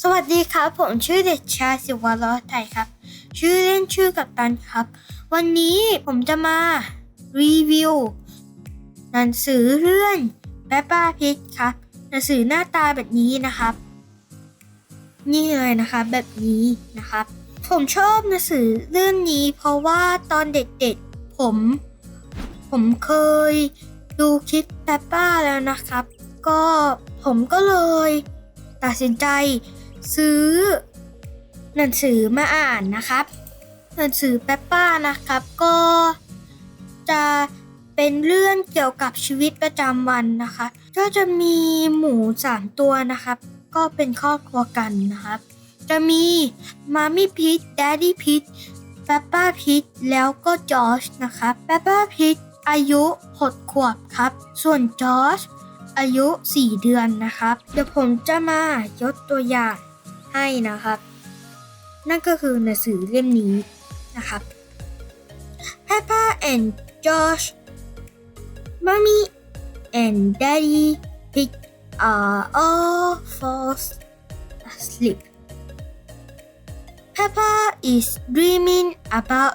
สวัสดีครับ ผมชื่อเด็กชายสิวรอไทยครับ ชื่อเล่นชื่อกับตันครับ วันนี้ผมจะมารีวิวหนังสือเรื่องแปปป้าพิกครับหนังสือหน้าตาแบบนี้นะครับ นี่เลยนะครับแบบนี้นะครับ ผมชอบหนังสือเรื่องนี้เพราะว่าตอนเด็กๆผม ผมเคยดูคลิปแปปป้าแล้วนะครับ ก็ผมก็เลย ตัดสินใจ ซื้อ หนังสือมาอ่านนะครับ หนังสือแปปป้านะครับก็จะเป็นเรื่องเกี่ยวกับชีวิตประจำวันนะคะ ก็จะมีหมูสามตัวนะครับ ก็เป็นครอบครัวกันนะครับ จะมีมามี่พีทแดดดี้พีทแปปป้าพีทแล้วก็จอร์จนะครับแปปป้าพีทอายุ6ขวบครับ ส่วนจอร์จอายุ 4 เดือนนะครับ เดี๋ยวผมจะมายกตัวอย่าง ให้นะครับ นั่นก็คือหนังสือเล่มนี้นะครับ Peppa and Josh Mommy and Daddy Pig are all falls asleep Peppa is dreaming about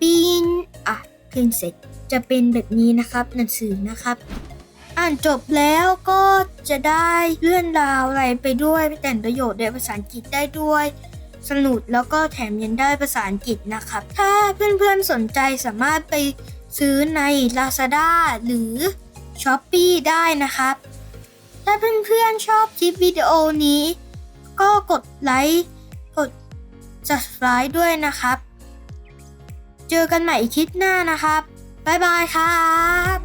being a princess จะเป็นแบบนี้นะครับหนังสือนะครับ อ่านจบแล้วก็ จะได้เลื่อนราวอะไรไปด้วยแต่งประโยชน์ในภาษาอังกฤษได้ด้วย สนุกแล้วก็แถมยังได้ภาษาอังกฤษนะครับ ถ้าเพื่อนๆสนใจสามารถไปซื้อใน Lazada หรือ s h o p e e ได้นะครับ ถ้าเพื่อนๆชอบคลิปวิดีโอนี้ ก็กดไลค์กด subscribe ด้วยนะครับ เจอกันใหม่คลิปหน้านะครับ บ๊ายบายครับ